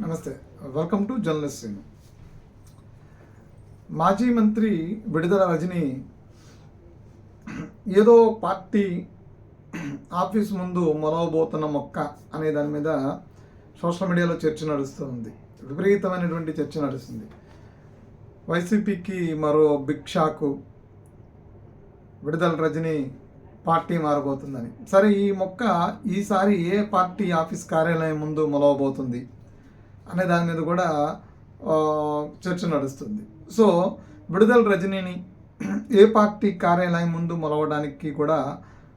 నమస్తే. Welcome to journalist scene మాజీ మంత్రి విడుదల రజని ఏదో పార్టీ ఆఫీస్ ముందు మొలవబోతున్న మొక్క అనే దాని మీద సోషల్ మీడియాలో చర్చ నడుస్తూ ఉంది. విపరీతమైనటువంటి చర్చ నడుస్తుంది. వైసీపీకి మరో బిగ్ షాకు విడుదల రజని పార్టీ మారబోతుందని. సరే ఈ మొక్క ఈసారి ఏ పార్టీ ఆఫీస్ కార్యాలయం ముందు మొలవబోతుంది? అనే దాని మీద కూడా చర్చ నడుస్తుంది. సో విడుదల రజనీని ఏ పార్టీ కార్యాలయం ముందు మొలవడానికి కూడా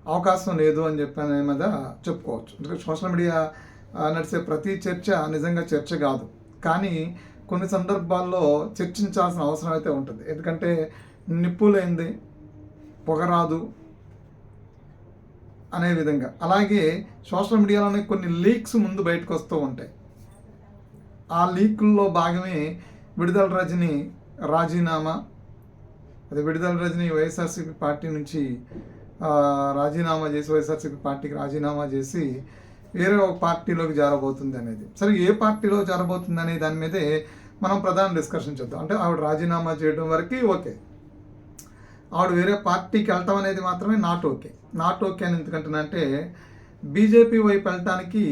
అవకాశం లేదు అని చెప్పి మీద చెప్పుకోవచ్చు. ఎందుకంటే సోషల్ మీడియా నడిచే ప్రతి చర్చ నిజంగా చర్చ కాదు. కానీ కొన్ని సందర్భాల్లో చర్చించాల్సిన అవసరం అయితే ఉంటుంది. ఎందుకంటే నిప్పు లేనిది పొగరాదు అనే విధంగా. అలాగే సోషల్ మీడియాలోనే కొన్ని లీక్స్ ముందు బయటకు వస్తూ ఉంటాయి. ఆ లీకుల్లో భాగమే విడుదల రజని రాజీనామా. అది విడుదల రజని వైఎస్ఆర్సీపీ పార్టీ నుంచి రాజీనామా చేసి వైఎస్ఆర్సీపీ పార్టీకి రాజీనామా చేసి వేరే ఒక పార్టీలోకి జారబోతుంది అనేది. సరే ఏ పార్టీలో జారబోతుంది అనే దాని మీదే మనం ప్రధాన డిస్కషన్ చేద్దాం. అంటే ఆవిడ రాజీనామా చేయడం వరకు ఓకే. ఆవిడ వేరే పార్టీకి వెళ్తాం అనేది మాత్రమే నాట్ ఓకే. నాట్ ఓకే అని ఎందుకంటున్నంటే బీజేపీ వైపు వెళ్ళటానికి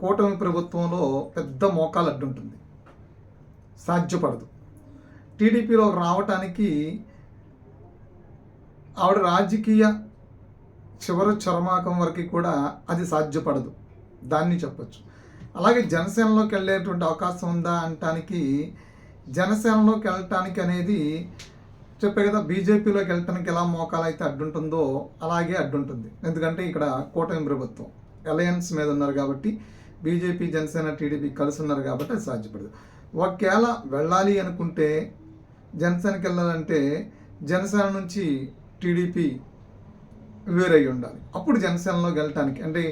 కూటమి ప్రభుత్వంలో పెద్ద మోకాలు అడ్డుంటుంది. సాధ్యపడదు. టీడీపీలో రావటానికి ఆవిడ రాజకీయ చివరి చరమాకం వరకు కూడా అది సాధ్యపడదు. దాన్ని చెప్పొచ్చు. అలాగే జనసేనలోకి వెళ్ళేటువంటి అవకాశం ఉందా అంటానికి జనసేనలోకి వెళ్ళటానికి అనేది చెప్పే కదా బీజేపీలోకి వెళ్ళటానికి ఎలా మోకాలు అయితే అడ్డుంటుందో అలాగే అడ్డుంటుంది. ఎందుకంటే ఇక్కడ కూటమి ప్రభుత్వం అలయన్స్ మీద ఉన్నారు కాబట్టి బీజేపీ జనసేన టీడీపీ కలిసి ఉన్నారు కాబట్టి అది సాధ్యపడదు. ఒకవేళ వెళ్ళాలి అనుకుంటే జనసేనకి వెళ్ళాలంటే జనసేన నుంచి టీడీపీ వేరై ఉండాలి. అప్పుడు జనసేనలోకి వెళ్ళటానికి అంటే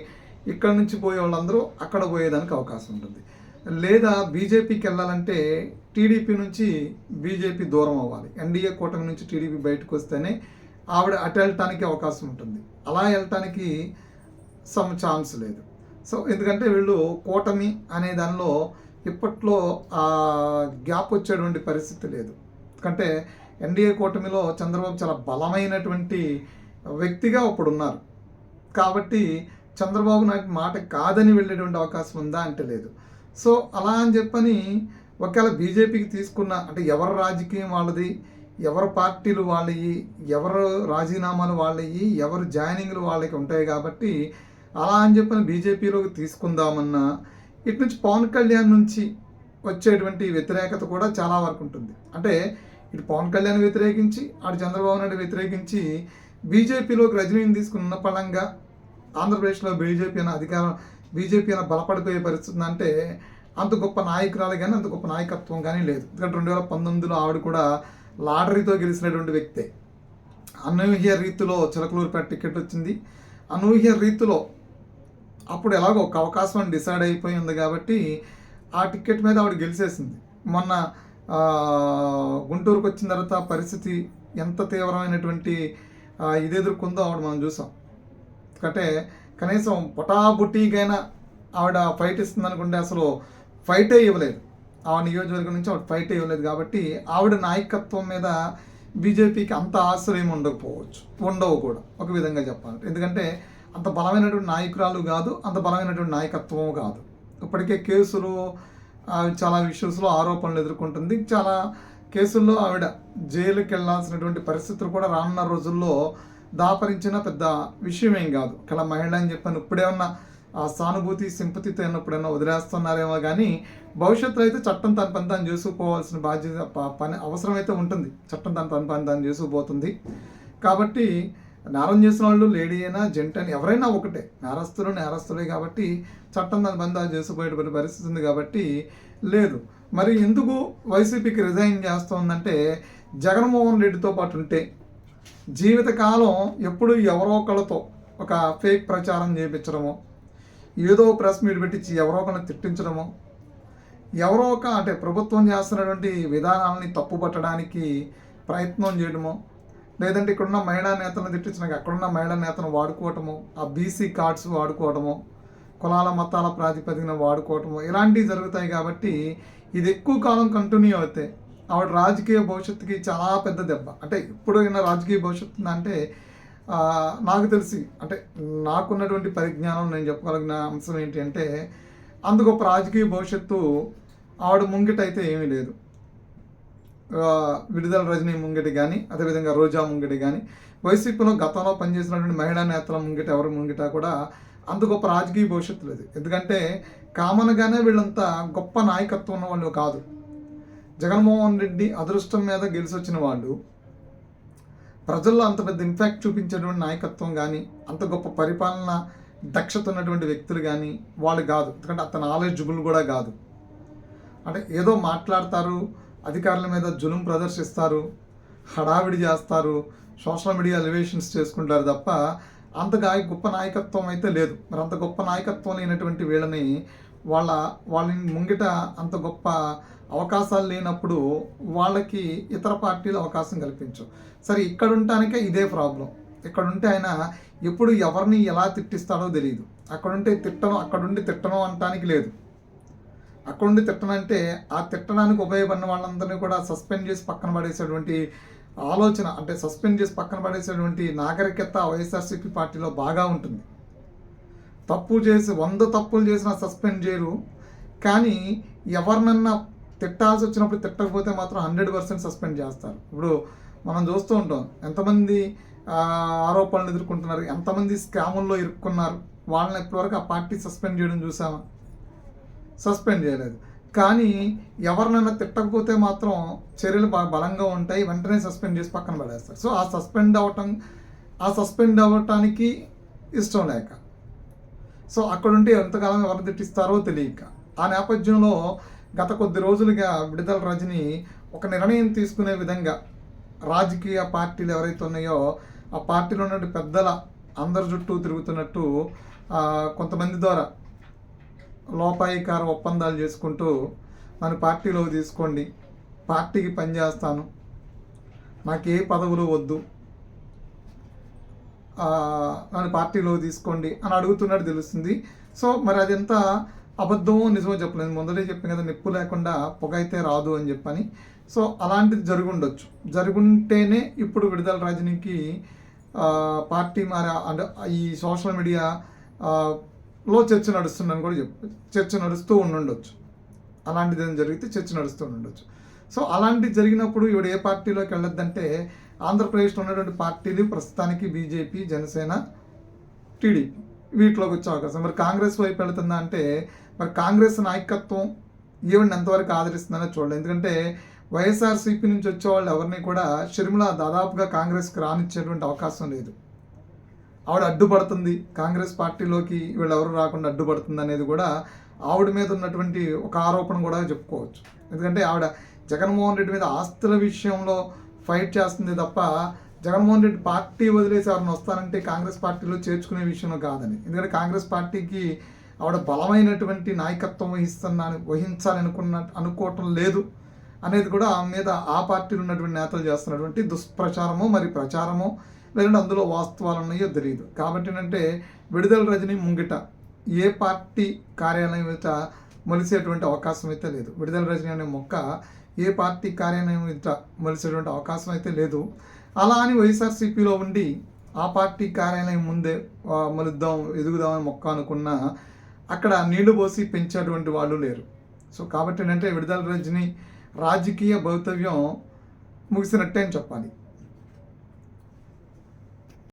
ఇక్కడ నుంచి పోయే వాళ్ళందరూ అక్కడ పోయేదానికి అవకాశం ఉంటుంది. లేదా బీజేపీకి వెళ్ళాలంటే టీడీపీ నుంచి బీజేపీ దూరం అవ్వాలి. ఎన్డీఏ కూటమి నుంచి టీడీపీ బయటకు వస్తేనే ఆవిడ అటు వెళ్ళటానికి అవకాశం ఉంటుంది. అలా వెళ్ళటానికి సమ్ ఛాన్స్ లేదు. సో ఎందుకంటే వీళ్ళు కూటమి అనే దానిలో ఇప్పట్లో ఆ గ్యాప్ వచ్చేటువంటి పరిస్థితి లేదు. ఎందుకంటే ఎన్డీఏ కూటమిలో చంద్రబాబు చాలా బలమైనటువంటి వ్యక్తిగా ఇప్పుడు ఉన్నారు కాబట్టి చంద్రబాబు నాయుడు మాట కాదని వెళ్ళేటువంటి అవకాశం ఉందా అంటే లేదు. సో అలా అని చెప్పని ఒకవేళ బీజేపీకి తీసుకున్న అంటే ఎవరి రాజకీయం వాళ్ళది ఎవరి పార్టీలు వాళ్ళవి ఎవరు రాజీనామాలు వాళ్ళవి ఎవరు జాయినింగ్లు వాళ్ళకి ఉంటాయి కాబట్టి అలా అని చెప్పని బీజేపీలోకి తీసుకుందామన్నా ఇటు నుంచి పవన్ కళ్యాణ్ నుంచి వచ్చేటువంటి వ్యతిరేకత కూడా చాలా వరకు ఉంటుంది. అంటే ఇటు పవన్ కళ్యాణ్ వ్యతిరేకించి అటు చంద్రబాబు నాయుడు వ్యతిరేకించి బీజేపీలోకి రజనీని తీసుకున్న పడంగా ఆంధ్రప్రదేశ్లో బీజేపీ అనే అధికారం బీజేపీ అనే బలపడిపోయే పరిస్థితి అంటే అంత గొప్ప నాయకురాలు కానీ అంత గొప్ప నాయకత్వం కానీ లేదు. ఎందుకంటే రెండు వేల పంతొమ్మిదిలో ఆవిడ కూడా లాటరీతో గెలిచినటువంటి వ్యక్తే. అనూహ్య రీతిలో చిలకలూరుపేట టికెట్ వచ్చింది. అనూహ్య రీతిలో అప్పుడు ఎలాగో ఒక అవకాశం డిసైడ్ అయిపోయి ఉంది కాబట్టి ఆ టికెట్ మీద ఆవిడ గెలిచేసింది. మొన్న గుంటూరుకు వచ్చిన తర్వాత పరిస్థితి ఎంత తీవ్రమైనటువంటి ఇది ఎదుర్కొందో ఆవిడ మనం చూసాం. ఎందుకంటే కనీసం పొటాబుటీగైనా ఆవిడ ఫైట్ ఇస్తుంది అనుకుంటే అసలు ఫైటే ఇవ్వలేదు. ఆ నియోజకవర్గం నుంచి ఆవిడ ఫైటే ఇవ్వలేదు కాబట్టి ఆవిడ నాయకత్వం మీద బీజేపీకి అంత ఆశ్రయం ఉండకపోవచ్చు ఉండవు కూడా. ఒక విధంగా చెప్పాలంటే. ఎందుకంటే అంత బలమైనటువంటి నాయకురాలు కాదు అంత బలమైనటువంటి నాయకత్వం కాదు. ఇప్పటికే కేసులు చాలా ఇష్యూస్లో ఆరోపణలు ఎదుర్కొంటుంది. చాలా కేసుల్లో ఆవిడ జైలుకి వెళ్ళాల్సినటువంటి పరిస్థితులు కూడా రానున్న రోజుల్లో దాపరించిన పెద్ద విషయం ఏం కాదు. ఇక్కడ మహిళ అని చెప్పాను ఇప్పుడేమన్నా ఆ సానుభూతి సింపతితో ఎప్పుడైనా వదిలేస్తున్నారేమో కానీ భవిష్యత్తులో అయితే చట్టం తన పని తాను చేసుకుపోవాల్సిన బాధ్యత పని అవసరమైతే ఉంటుంది. చట్టం తన పని పని తాను చేసుకుపోతుంది. కాబట్టి నేరం చేసిన వాళ్ళు లేడీ అయినా జెంట్ అయినా ఎవరైనా ఒకటే. నేరస్తులు నేరస్తులే కాబట్టి చట్టం దాని బంధాలు తాను పరిస్థితి ఉంది కాబట్టి లేదు. మరి ఎందుకు వైసీపీకి రిజైన్ చేస్తోందంటే జగన్మోహన్ రెడ్డితో పాటు ఉంటే జీవితకాలం ఎప్పుడు ఎవరో ఒకళ్ళతో ఒక ఫేక్ ప్రచారం చేయించడమో ఏదో ప్రెస్ మీట్ పెట్టించి ఎవరో ఒకరిని తిట్టించడమో ఎవరో ఒక అంటే ప్రభుత్వం చేస్తున్నటువంటి విధానాలని తప్పుపట్టడానికి ప్రయత్నం చేయడమో లేదంటే ఇక్కడున్న మహిళా నేతలను తిట్టించిన అక్కడున్న మహిళా నేతను వాడుకోవటము ఆ బీసీ కార్డ్స్ వాడుకోవటము కులాల మతాల ప్రాతిపదికన వాడుకోవటము ఇలాంటివి జరుగుతాయి కాబట్టి ఇది ఎక్కువ కాలం కంటిన్యూ అవుతాయి ఆవిడ రాజకీయ భవిష్యత్తుకి చాలా పెద్ద దెబ్బ. అంటే ఇప్పుడు అయినా రాజకీయ భవిష్యత్తు అంటే నాకు తెలిసి అంటే నాకున్నటువంటి పరిజ్ఞానం నేను చెప్పగలిగిన అంశం ఏంటి అంటే అందుకు ఒక రాజకీయ భవిష్యత్తు ఆవిడ ముంగిటైతే ఏమీ లేదు. విడుదల రజనీ ముంగిటి కానీ అదేవిధంగా రోజా ముంగిటి కానీ వైసీపీలో గతంలో పనిచేసినటువంటి మహిళా నేతల ముంగిట ఎవరి ముంగిట కూడా అంత గొప్ప రాజకీయ భవిష్యత్తు లేదు. ఎందుకంటే కామన్గానే వీళ్ళంతా గొప్ప నాయకత్వం ఉన్న వాళ్ళు కాదు. జగన్మోహన్ రెడ్డి అదృష్టం మీద గెలిచి వచ్చిన వాళ్ళు ప్రజల్లో అంత పెద్ద ఇంపాక్ట్ చూపించేటువంటి నాయకత్వం కానీ అంత గొప్ప పరిపాలన దక్షత ఉన్నటువంటి వ్యక్తులు కానీ వాళ్ళు కాదు. ఎందుకంటే అతను నాలెడ్జబుల్ కూడా కాదు. అంటే ఏదో మాట్లాడతారు అధికారుల మీద జులుం ప్రదర్శిస్తారు హడావిడి చేస్తారు సోషల్ మీడియా ఎలివేషన్స్ చేసుకుంటారు తప్ప అంతగా గొప్ప నాయకత్వం అయితే లేదు. మరి అంత గొప్ప నాయకత్వం లేనటువంటి వీళ్ళని వాళ్ళ వాళ్ళని ముంగిట అంత గొప్ప అవకాశాలు లేనప్పుడు వాళ్ళకి ఇతర పార్టీలు అవకాశం కల్పించు. సరే ఇక్కడ ఉండటానికే ఇదే ప్రాబ్లం ఇక్కడ ఉంటే ఆయన ఎప్పుడు ఎవరిని ఎలా తిట్టిస్తాడో తెలియదు అక్కడుంటే తిట్టను అక్కడుండి తిట్టను అనటానికి లేదు. అక్కడుండి తిట్టనంటే ఆ తిట్టడానికి ఉపయోగపడిన వాళ్ళందరినీ కూడా సస్పెండ్ చేసి పక్కన పడేసేటువంటి ఆలోచన అంటే సస్పెండ్ చేసి పక్కన పడేసేటువంటి నాగరికత వైఎస్ఆర్సీపీ పార్టీలో బాగా ఉంటుంది. తప్పు చేసి వంద తప్పులు చేసినా సస్పెండ్ చేయరు. కానీ ఎవరినన్నా తిట్టాల్సి వచ్చినప్పుడు తిట్టకపోతే మాత్రం హండ్రెడ్ పర్సెంట్ సస్పెండ్ చేస్తారు. ఇప్పుడు మనం చూస్తూ ఉంటాం ఎంతమంది ఆరోపణలు ఎదుర్కొంటున్నారు ఎంతమంది స్కాముల్లో ఇరుక్కున్నారు వాళ్ళని ఇప్పటివరకు ఆ పార్టీ సస్పెండ్ చేయడం చూసామా సస్పెండ్ చేయలేదు. కానీ ఎవరినైనా తిట్టకపోతే మాత్రం చర్యలు బాగా బలంగా ఉంటాయి. వెంటనే సస్పెండ్ చేసి పక్కన పడేస్తారు. సో ఆ సస్పెండ్ అవ్వటం ఆ సస్పెండ్ అవ్వటానికి ఇష్టం లేక. సో అక్కడుంటే ఎంతకాలం ఎవరు తిట్టిస్తారో తెలియక. ఆ నేపథ్యంలో గత కొద్ది రోజులుగా విడుదల రజని ఒక నిర్ణయం తీసుకునే విధంగా రాజకీయ పార్టీలు ఎవరైతే ఉన్నాయో ఆ పార్టీలో ఉన్నటువంటి పెద్దల అందరి చుట్టూ తిరుగుతున్నట్టు కొంతమంది ద్వారా లోపాయికార ఒప్పందాలు చేసుకుంటూ నన్ను పార్టీలోకి తీసుకోండి. పార్టీకి పనిచేస్తాను నాకు ఏ పదవులు వద్దు. నన్ను పార్టీలో తీసుకోండి అని అడుగుతున్నట్టు తెలుస్తుంది. సో మరి అది ఎంత అబద్ధమో నిజమో చెప్పలేదు. ముందరే చెప్పాను కదా నిప్పు లేకుండా పొగ అయితే రాదు అని చెప్పని. సో అలాంటిది జరుగుండొచ్చు. జరుగుంటేనే ఇప్పుడు విడుదల రజనీకి పార్టీ మారే అంటే ఈ సోషల్ మీడియా లో చర్చ నడుస్తుందని కూడా చెప్పు. చర్చ నడుస్తూ ఉండుండొచ్చు. అలాంటిది ఏదైనా జరిగితే చర్చ నడుస్తూ ఉండొచ్చు సో అలాంటిది జరిగినప్పుడు ఇవిడ ఏ పార్టీలోకి వెళ్ళొద్దంటే ఆంధ్రప్రదేశ్లో ఉన్నటువంటి పార్టీలు ప్రస్తుతానికి బీజేపీ జనసేన టీడీపీ వీటిలోకి వచ్చే అవకాశం. మరి కాంగ్రెస్ వైపు వెళుతుందా అంటే మరి కాంగ్రెస్ నాయకత్వం ఈవెన్ ఎంతవరకు ఆదరిస్తుందనే చూడలేదు. ఎందుకంటే వైఎస్ఆర్సీపీ నుంచి వచ్చే వాళ్ళు ఎవరిని కూడా షర్మిల దాదాపుగా కాంగ్రెస్కి రానిచ్చేటువంటి అవకాశం లేదు. ఆవిడ అడ్డుపడుతుంది. కాంగ్రెస్ పార్టీలోకి వీళ్ళెవరు రాకుండా అడ్డుపడుతుంది అనేది కూడా ఆవిడ మీద ఉన్నటువంటి ఒక ఆరోపణ కూడా చెప్పుకోవచ్చు. ఎందుకంటే ఆవిడ జగన్మోహన్ రెడ్డి మీద ఆస్తుల విషయంలో ఫైట్ చేస్తుంది తప్ప జగన్మోహన్ రెడ్డి పార్టీ వదిలేసి ఆవిడని వస్తానంటే కాంగ్రెస్ పార్టీలో చేర్చుకునే విషయంలో కాదని. ఎందుకంటే కాంగ్రెస్ పార్టీకి ఆవిడ బలమైనటువంటి నాయకత్వం వహిస్తున్నాను వహించాలనుకున్న అనుకోవటం లేదు. అనేది కూడా ఆమె మీద ఆ పార్టీలు ఉన్నటువంటి నేతలు చేస్తున్నటువంటి దుష్ప్రచారము మరి ప్రచారము లేదంటే అందులో వాస్తవాలు ఉన్నాయో తెలియదు. కాబట్టి ఏంటంటే విడుదల రజని ముంగిట ఏ పార్టీ కార్యాలయం అయితే మొలిసేటువంటి అవకాశం అయితే లేదు. విడుదల రజని అనే మొక్క ఏ పార్టీ కార్యాలయం అయితే మొలిసేటువంటి అవకాశం అయితే లేదు. అలా అని వైఎస్ఆర్సీపీలో ఉండి ఆ పార్టీ కార్యాలయం ముందే మలుద్దాం ఎదుగుదామని మొక్క అనుకున్నా అక్కడ నీళ్ళు పోసి పెంచేటువంటి వాళ్ళు లేరు. సో కాబట్టి ఏంటంటే విడుదల రజని రాజకీయ భవితవ్యం ముగిసినట్టే అని చెప్పాలి.